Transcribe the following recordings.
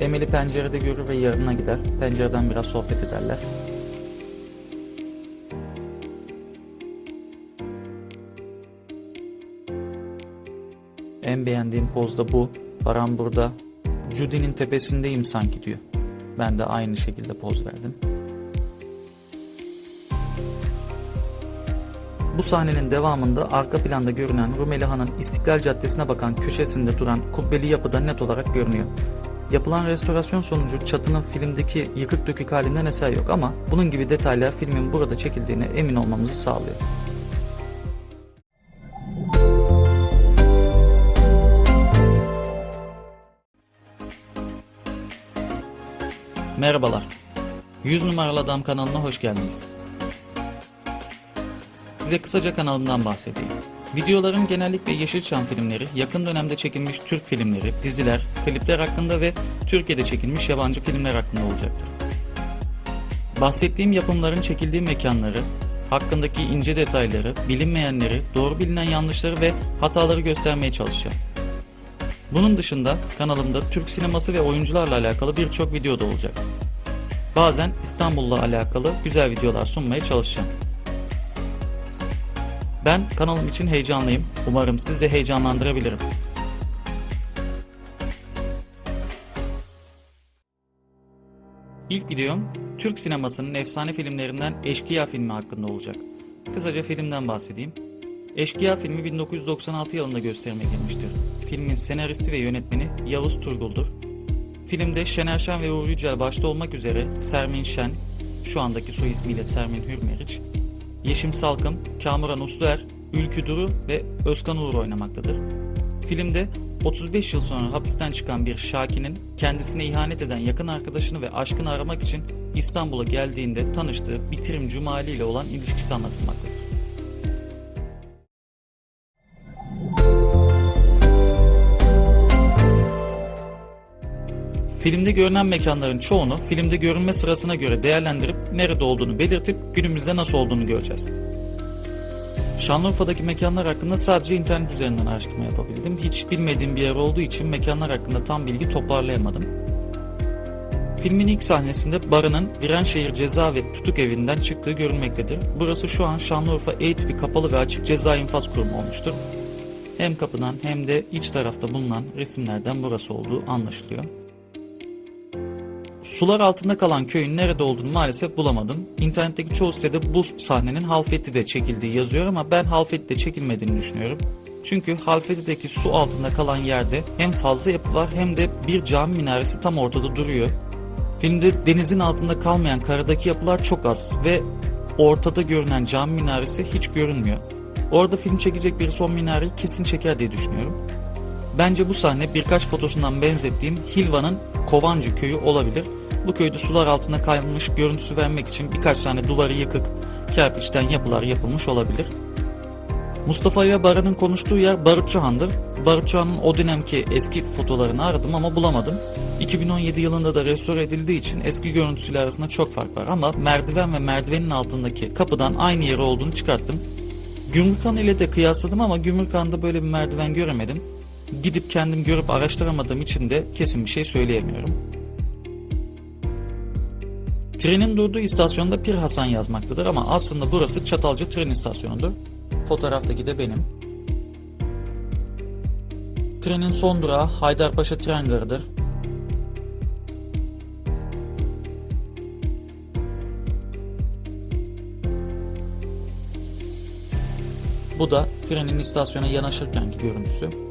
Emel'i pencerede görür ve yanına gider. Pencereden biraz sohbet ederler. En beğendiğim poz da bu. Baran burada. Judy'nin tepesindeyim sanki diyor. Ben de aynı şekilde poz verdim. Bu sahnenin devamında arka planda görünen Rumeli Han'ın İstiklal Caddesi'ne bakan köşesinde duran kubbeli yapıda net olarak görünüyor. Yapılan restorasyon sonucu çatının filmdeki yıkık dökük halinden eser yok ama bunun gibi detaylar filmin burada çekildiğine emin olmamızı sağlıyor. Merhabalar. 100 numaralı adam kanalına hoş geldiniz. Size kısaca kanalımdan bahsedeyim. Videolarım genellikle Yeşilçam filmleri, yakın dönemde çekilmiş Türk filmleri, diziler, klipler hakkında ve Türkiye'de çekilmiş yabancı filmler hakkında olacaktır. Bahsettiğim yapımların çekildiği mekanları, hakkındaki ince detayları, bilinmeyenleri, doğru bilinen yanlışları ve hataları göstermeye çalışacağım. Bunun dışında kanalımda Türk sineması ve oyuncularla alakalı birçok video da olacak. Bazen İstanbul'la alakalı güzel videolar sunmaya çalışacağım. Ben kanalım için heyecanlıyım. Umarım siz de heyecanlandırabilirim. İlk videom Türk sinemasının efsane filmlerinden Eşkıya filmi hakkında olacak. Kısaca filmden bahsedeyim. Eşkıya filmi 1996 yılında gösterime girmiştir. Filmin senaristi ve yönetmeni Yavuz Turgul'dur. Filmde Şener Şen ve Uğur Yücel başta olmak üzere Sermin Şen, şu andaki soy ismiyle Sermin Hürmeriç, Yeşim Salkım, Kamuran Usluer, Ülkü Duru ve Özkan Uğur oynamaktadır. Filmde 35 yıl sonra hapisten çıkan bir Şaki'nin kendisine ihanet eden yakın arkadaşını ve aşkını aramak için İstanbul'a geldiğinde tanıştığı Bitirim Cumali ile olan ilişkisi anlatılmaktadır. Filmde görünen mekanların çoğunu filmde görünme sırasına göre değerlendirip nerede olduğunu belirtip günümüzde nasıl olduğunu göreceğiz. Şanlıurfa'daki mekanlar hakkında sadece internet üzerinden araştırma yapabildim. Hiç bilmediğim bir yer olduğu için mekanlar hakkında tam bilgi toparlayamadım. Filmin ilk sahnesinde Barı'nın Virenşehir Ceza ve Tutuk Evi'nden çıktığı görülmektedir. Burası şu an Şanlıurfa E tipi kapalı ve açık ceza infaz kurumu olmuştur. Hem kapıdan hem de iç tarafta bulunan resimlerden burası olduğu anlaşılıyor. Sular altında kalan köyün nerede olduğunu maalesef bulamadım. İnternetteki çoğu sitede bu sahnenin Halfeti'de çekildiği yazıyor ama ben Halfeti'de çekilmediğini düşünüyorum. Çünkü Halfeti'deki su altında kalan yerde hem fazla yapı var hem de bir cami minaresi tam ortada duruyor. Filmde denizin altında kalmayan karadaki yapılar çok az ve ortada görünen cami minaresi hiç görünmüyor. Orada film çekecek bir son minareyi kesin çeker diye düşünüyorum. Bence bu sahne birkaç fotosundan benzettiğim Hilva'nın Kovancı köyü olabilir. Bu köyde sular altında kaymış görüntüsü vermek için birkaç tane duvarı yıkık kerpiçten yapılar yapılmış olabilir. Mustafa ile Baran'ın konuştuğu yer Barutçuhan'dır. Barutçuhan'ın o dönemki eski fotolarını aradım ama bulamadım. 2017 yılında da restore edildiği için eski görüntüsüyle arasında çok fark var ama merdiven ve merdivenin altındaki kapıdan aynı yeri olduğunu çıkarttım. Gümrükhan ile de kıyasladım ama Gümrükhan'da böyle bir merdiven göremedim. Gidip kendim görüp araştıramadığım için de kesin bir şey söyleyemiyorum. Trenin durduğu istasyonda Pir Hasan yazmaktadır ama aslında burası Çatalca tren istasyonudur. Fotoğraftaki de benim. Trenin son durağı Haydarpaşa tren garıdır. Bu da trenin istasyona yanaşırkenki görüntüsü.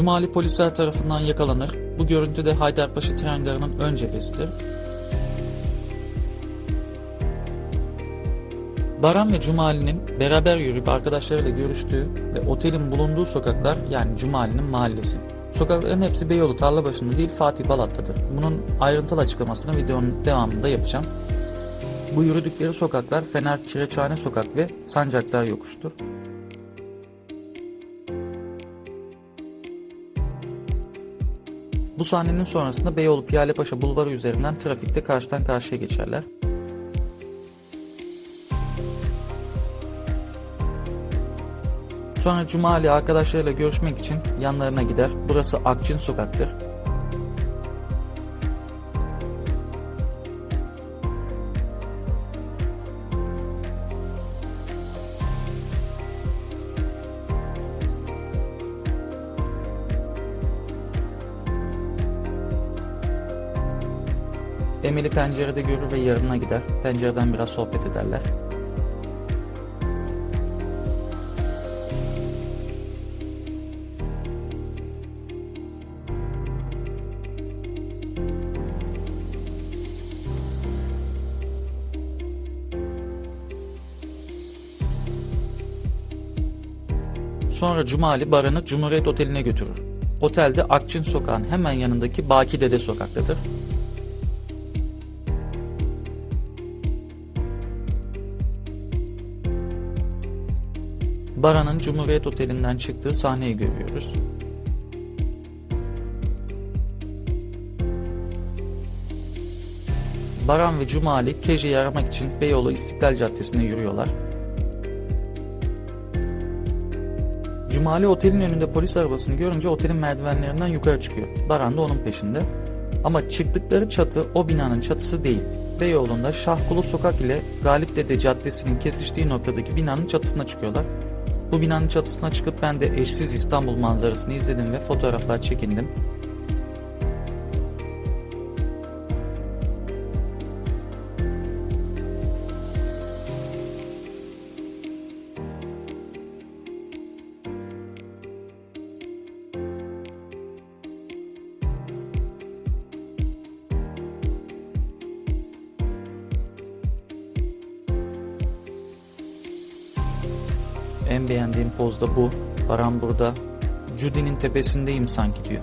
Cumali polisler tarafından yakalanır. Bu görüntü de Haydarpaşa tren garının ön cephesidir. Baran ve Cumali'nin beraber yürüyüp arkadaşlarıyla görüştüğü ve otelin bulunduğu sokaklar yani Cumali'nin mahallesi. Sokakların hepsi Beyoğlu Tarlabaşı'nda değil Fatih Balat'tadır. Bunun ayrıntılı açıklamasını videonun devamında yapacağım. Bu yürüdükleri sokaklar Fener Kireçhane Sokak ve Sancaktar Yokuş'tur. Bu sahnenin sonrasında Beyoğlu Piyalepaşa Bulvarı üzerinden trafikte karşıdan karşıya geçerler. Sonra Cumali arkadaşlarıyla görüşmek için yanlarına gider. Burası Akçin sokaktır. Emel'i pencerede görür ve yanına gider. Pencereden biraz sohbet ederler. Sonra Cumali Baran'ı Cumhuriyet Oteli'ne götürür. Otelde Akçin Sokağı'nın hemen yanındaki Baki Dede sokaktadır. Baran'ın Cumhuriyet Oteli'nden çıktığı sahneyi görüyoruz. Baran ve Cumali Keje'yi aramak için Beyoğlu İstiklal Caddesi'ne yürüyorlar. Cumali otelin önünde polis arabasını görünce otelin merdivenlerinden yukarı çıkıyor. Baran da onun peşinde. Ama çıktıkları çatı o binanın çatısı değil. Beyoğlu'nda Şahkulu Sokak ile Galip Dede Caddesi'nin kesiştiği noktadaki binanın çatısına çıkıyorlar. Bu binanın çatısına çıkıp ben de eşsiz İstanbul manzarasını izledim ve fotoğraflar çekindim. En beğendiğim poz da bu. Baran burada Judy'nin tepesindeyim sanki diyor.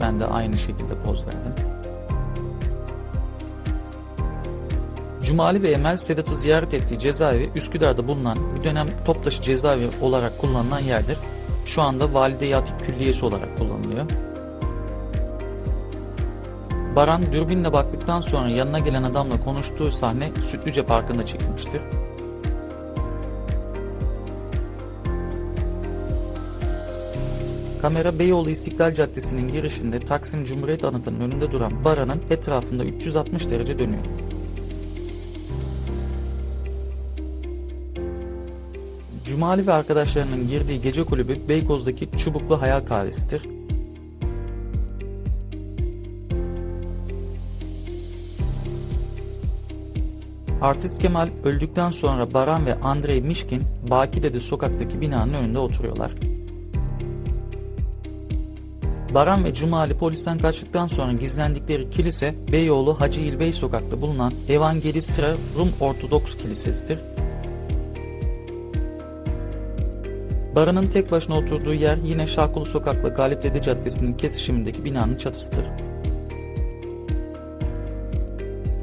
Ben de aynı şekilde poz verdim. Cumali ve Emel Sedat'ı ziyaret ettiği cezaevi Üsküdar'da bulunan bir dönem Toptaşı cezaevi olarak kullanılan yerdir. Şu anda Valide Yatik Külliyesi olarak kullanılıyor. Baran dürbünle baktıktan sonra yanına gelen adamla konuştuğu sahne Sütlüce Parkı'nda çekilmiştir. Kamera Beyoğlu İstiklal Caddesi'nin girişinde Taksim Cumhuriyet Anıtı'nın önünde duran Baran'ın etrafında 360 derece dönüyor. Cumali ve arkadaşlarının girdiği gece kulübü Beykoz'daki Çubuklu Hayal Kahvesi'dir. Artist Kemal öldükten sonra Baran ve Andrei Mişkin Bakide'de sokaktaki binanın önünde oturuyorlar. Baran ve Cumali polisten kaçtıktan sonra gizlendikleri kilise Beyoğlu Hacı İlbey sokakta bulunan Evangelistra Rum Ortodoks Kilisesi'dir. Baran'ın tek başına oturduğu yer yine Şahkulu Sokak'la Galip Dede Caddesi'nin kesişimindeki binanın çatısıdır.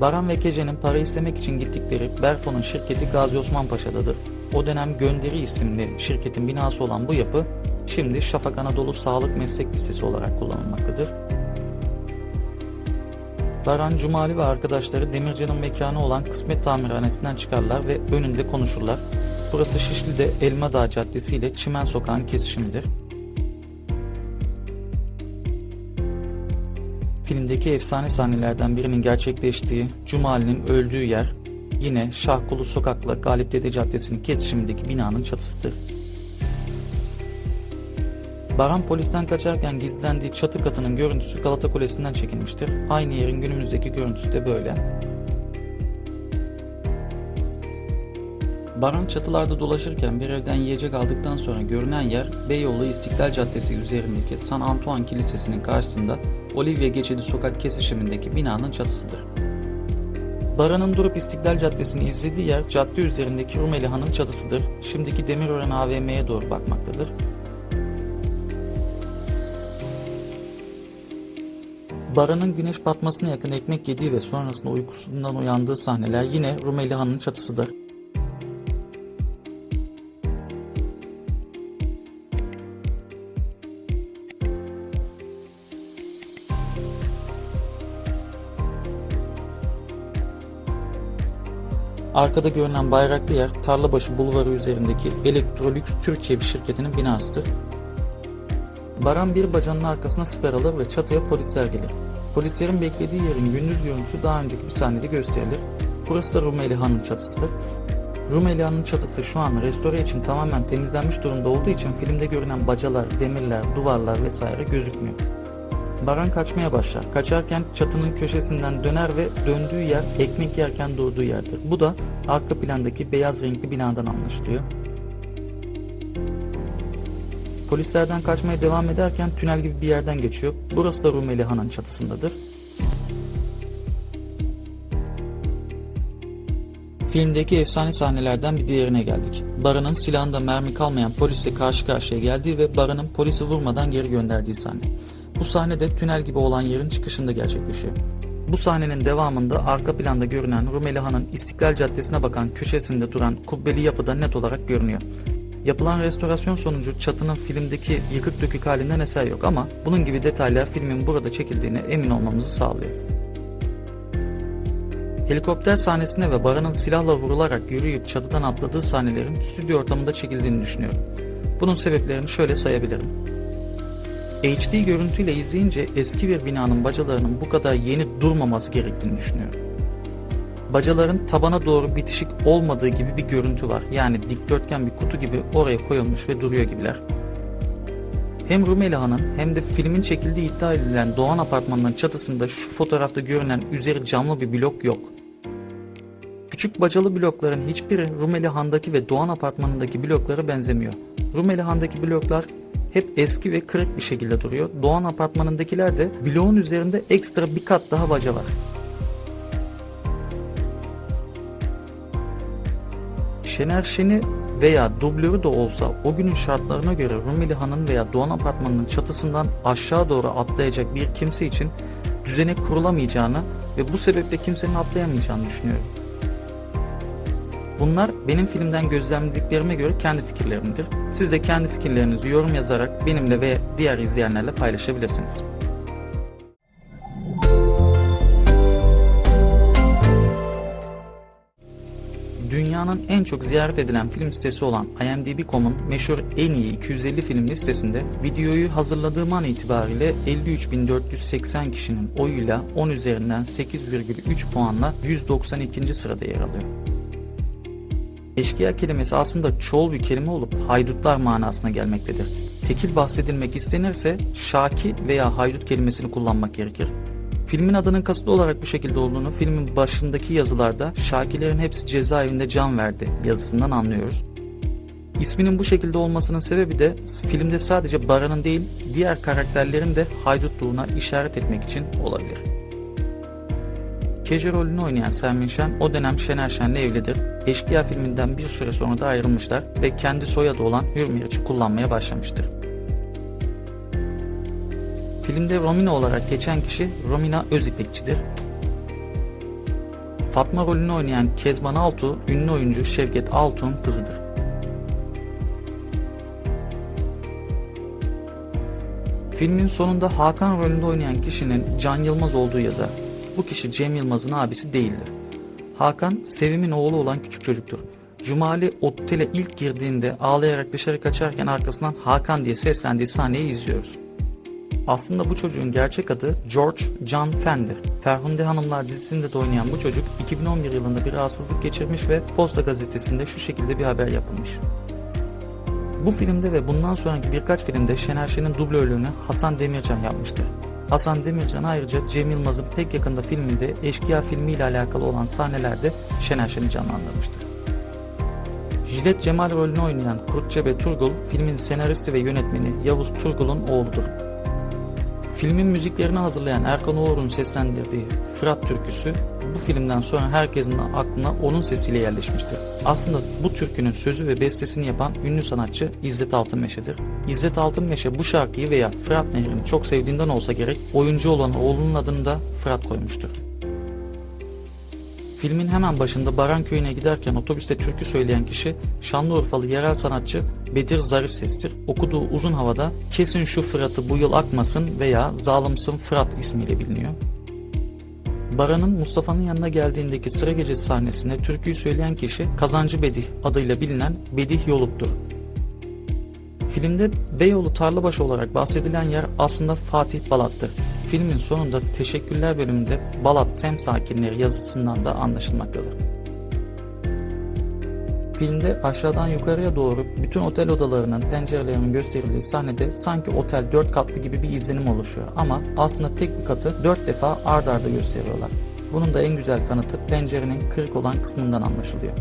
Baran ve Kece'nin para istemek için gittikleri Berfo'nun şirketi Gazi Osman Paşa'dadır. O dönem Gönderi isimli şirketin binası olan bu yapı şimdi Şafak Anadolu Sağlık Meslek Lisesi olarak kullanılmaktadır. Baran Cumali ve arkadaşları Demircan'ın mekanı olan Kısmet Tamirhanesi'nden çıkarlar ve önünde konuşurlar. Burası Şişli'de Elmadağ Caddesi ile Çimen Sokağı'nın kesişimidir. Filmdeki efsane sahnelerden birinin gerçekleştiği Cumali'nin öldüğü yer yine Şahkulu Sokak'la Galip Dede Caddesi'nin kesişimindeki binanın çatısıdır. Baran polisten kaçarken gizlendiği çatı katının görüntüsü Galata Kulesi'nden çekilmiştir. Aynı yerin günümüzdeki görüntüsü de böyle. Baran çatılarda dolaşırken bir evden yiyecek aldıktan sonra görünen yer Beyoğlu İstiklal Caddesi üzerindeki San Antoine Kilisesi'nin karşısında Olivia Geçidi sokak kesişimindeki binanın çatısıdır. Baran'ın durup İstiklal Caddesi'ni izlediği yer cadde üzerindeki Rumeli Han'ın çatısıdır. Şimdiki Demirören AVM'ye doğru bakmaktadır. Baran'ın güneş batmasına yakın ekmek yediği ve sonrasında uykusundan uyandığı sahneler yine Rumeli Han'ın çatısıdır. Arkada görünen bayraklı yer Tarlabaşı Bulvarı üzerindeki Electrolux Türkiye şirketinin binasıdır. Baran bir bacanın arkasına siper alır ve çatıya polisler gelir. Polislerin beklediği yerin gündüz görüntüsü daha önceki bir sahnede gösterilir. Burası da Rumeli Han'ın çatısıdır. Rumeli Han'ın çatısı şu an restore için tamamen temizlenmiş durumda olduğu için filmde görünen bacalar, demirler, duvarlar vesaire gözükmüyor. Baran kaçmaya başlar. Kaçarken çatının köşesinden döner ve döndüğü yer ekmek yerken durduğu yerdir. Bu da arka plandaki beyaz renkli binadan anlaşılıyor. Polislerden kaçmaya devam ederken tünel gibi bir yerden geçiyor. Burası da Rumeli Han'ın çatısındadır. Filmdeki efsane sahnelerden bir diğerine geldik. Baran'ın silahında mermi kalmayan polisle karşı karşıya geldiği ve Baran'ın polisi vurmadan geri gönderdiği sahne. Bu sahne de tünel gibi olan yerin çıkışında gerçekleşiyor. Bu sahnenin devamında arka planda görünen Rumeli Han'ın İstiklal Caddesi'ne bakan köşesinde duran kubbeli yapıda net olarak görünüyor. Yapılan restorasyon sonucu çatının filmdeki yıkık dökük halinden eser yok ama bunun gibi detaylar filmin burada çekildiğine emin olmamızı sağlıyor. Helikopter sahnesine ve Baran'ın silahla vurularak yürüyüp çatıdan atladığı sahnelerin stüdyo ortamında çekildiğini düşünüyorum. Bunun sebeplerini şöyle sayabilirim. HD görüntüyle izleyince eski bir binanın bacalarının bu kadar yeni durmaması gerektiğini düşünüyorum. Bacaların tabana doğru bitişik olmadığı gibi bir görüntü var. Yani dikdörtgen bir kutu gibi oraya koyulmuş ve duruyor gibiler. Hem Rumeli Han'ın hem de filmin çekildiği iddia edilen Doğan Apartmanı'nın çatısında şu fotoğrafta görünen üzeri camlı bir blok yok. Küçük bacalı blokların hiçbiri Rumeli Han'daki ve Doğan Apartmanı'ndaki bloklara benzemiyor. Rumeli Han'daki bloklar hep eski ve kırık bir şekilde duruyor. Doğan Apartmanı'ndakiler de bloğun üzerinde ekstra bir kat daha baca var. Şener Şen'i veya dublörü de olsa o günün şartlarına göre Rumeli Han'ın veya Doğan Apartmanı'nın çatısından aşağı doğru atlayacak bir kimse için düzenek kurulamayacağını ve bu sebeple kimsenin atlayamayacağını düşünüyorum. Bunlar benim filmden gözlemlediklerime göre kendi fikirlerimdir. Siz de kendi fikirlerinizi yorum yazarak benimle ve diğer izleyenlerle paylaşabilirsiniz. Dünyanın en çok ziyaret edilen film sitesi olan IMDb.com'un meşhur en iyi 250 film listesinde videoyu hazırladığım an itibariyle 53.480 kişinin oyuyla 10 üzerinden 8,3 puanla 192. sırada yer alıyor. Eşkıya kelimesi aslında çoğul bir kelime olup haydutlar manasına gelmektedir. Tekil bahsedilmek istenirse şaki veya haydut kelimesini kullanmak gerekir. Filmin adının kasıtlı olarak bu şekilde olduğunu filmin başındaki yazılarda Şakilerin hepsi cezaevinde can verdi yazısından anlıyoruz. İsminin bu şekilde olmasının sebebi de filmde sadece Baran'ın değil diğer karakterlerin de haydutluğuna işaret etmek için olabilir. Keje rolünü oynayan Sermin Şen o dönem Şener Şen'le evlidir. Eşkıya filminden bir süre sonra da ayrılmışlar ve kendi soyadı olan Hürmeriç'i kullanmaya başlamıştır. Filmde Romina olarak geçen kişi Romina Özipekçi'dir. Fatma rolünü oynayan Kezban Altuğ, ünlü oyuncu Şevket Altuğ'un kızıdır. Filmin sonunda Hakan rolünde oynayan kişinin Can Yılmaz olduğu yazar. Bu kişi Cem Yılmaz'ın abisi değildir. Hakan, Sevim'in oğlu olan küçük çocuktur. Cumali otele ilk girdiğinde ağlayarak dışarı kaçarken arkasından Hakan diye seslendiği sahneyi izliyoruz. Aslında bu çocuğun gerçek adı George John Fen'dir. Ferhunde Hanımlar dizisinde de oynayan bu çocuk 2011 yılında bir rahatsızlık geçirmiş ve Posta gazetesinde şu şekilde bir haber yapılmış. Bu filmde ve bundan sonraki birkaç filmde Şener Şen'in dublörlüğünü Hasan Demircan yapmıştır. Hasan Demircan ayrıca Cem Yılmaz'ın pek yakında filminde Eşkıya filmiyle alakalı olan sahnelerde Şener Şen'i canlandırmıştır. Jilet Cemal rolünü oynayan Kurtçebe Turgul, filmin senaristi ve yönetmeni Yavuz Turgul'un oğludur. Filmin müziklerini hazırlayan Erkan Oğur'un seslendirdiği Fırat türküsü bu filmden sonra herkesin aklına onun sesiyle yerleşmiştir. Aslında bu türkünün sözü ve bestesini yapan ünlü sanatçı İzzet Altınmeşe'dir. İzzet Altınmeşe bu şarkıyı veya Fırat Nehri'ni çok sevdiğinden olsa gerek oyuncu olan oğlunun adını da Fırat koymuştur. Filmin hemen başında Baran köyüne giderken otobüste türkü söyleyen kişi Şanlıurfalı yerel sanatçı Bedir Zarif Ses'tir. Okuduğu uzun havada kesin şu Fırat'ı bu yıl akmasın veya zalimsin Fırat ismiyle biliniyor. Baran'ın Mustafa'nın yanına geldiğindeki sıra gecesi sahnesinde türküyü söyleyen kişi Kazancı Bedih adıyla bilinen Bedih Yoluk'tur. Filmde Beyoğlu Tarlabaşı olarak bahsedilen yer aslında Fatih Balat'tır. Filmin sonunda teşekkürler bölümünde Balat Sem sakinleri yazısından da anlaşılmaktadır. Filmde aşağıdan yukarıya doğru bütün otel odalarının pencerelerinin gösterildiği sahnede sanki otel 4 katlı gibi bir izlenim oluşuyor ama aslında tek bir katı 4 defa ard arda gösteriyorlar. Bunun da en güzel kanıtı pencerenin kırık olan kısmından anlaşılıyor.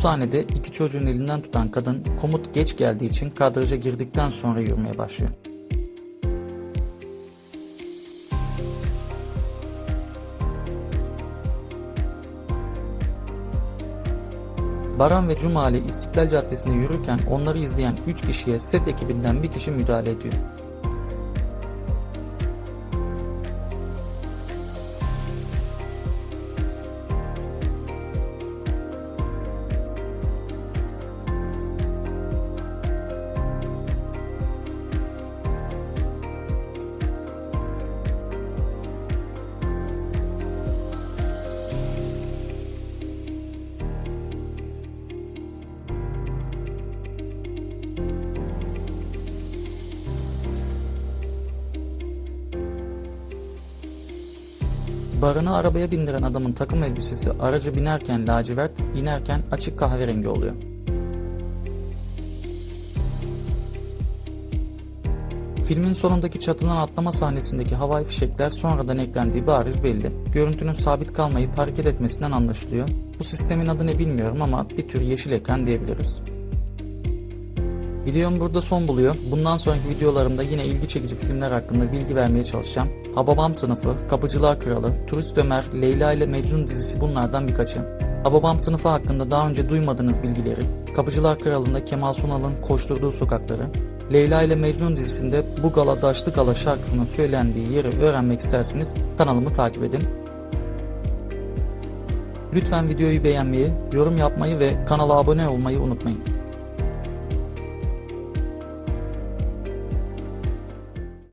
Sahnede iki çocuğun elinden tutan kadın komut geç geldiği için kadraja girdikten sonra yürümeye başlıyor. Baran ve Cumali İstiklal Caddesi'nde yürürken onları izleyen 3 kişiye set ekibinden bir kişi müdahale ediyor. Baran'ı arabaya bindiren adamın takım elbisesi araca binerken lacivert, inerken açık kahverengi oluyor. Filmin sonundaki çatıdan atlama sahnesindeki havai fişekler sonradan eklendiği bariz belli. Görüntünün sabit kalmayıp hareket etmesinden anlaşılıyor. Bu sistemin adı ne bilmiyorum ama bir tür yeşil ekran diyebiliriz. Videom burada son buluyor. Bundan sonraki videolarımda yine ilgi çekici filmler hakkında bilgi vermeye çalışacağım. Hababam sınıfı, Kapıcılar Kralı, Turist Ömer, Leyla ile Mecnun dizisi bunlardan birkaçı. Hababam sınıfı hakkında daha önce duymadığınız bilgileri, Kapıcılar Kralı'nda Kemal Sunal'ın koşturduğu sokakları, Leyla ile Mecnun dizisinde Bu Gala Daşlı Gala şarkısının söylendiği yeri öğrenmek isterseniz kanalımı takip edin. Lütfen videoyu beğenmeyi, yorum yapmayı ve kanala abone olmayı unutmayın.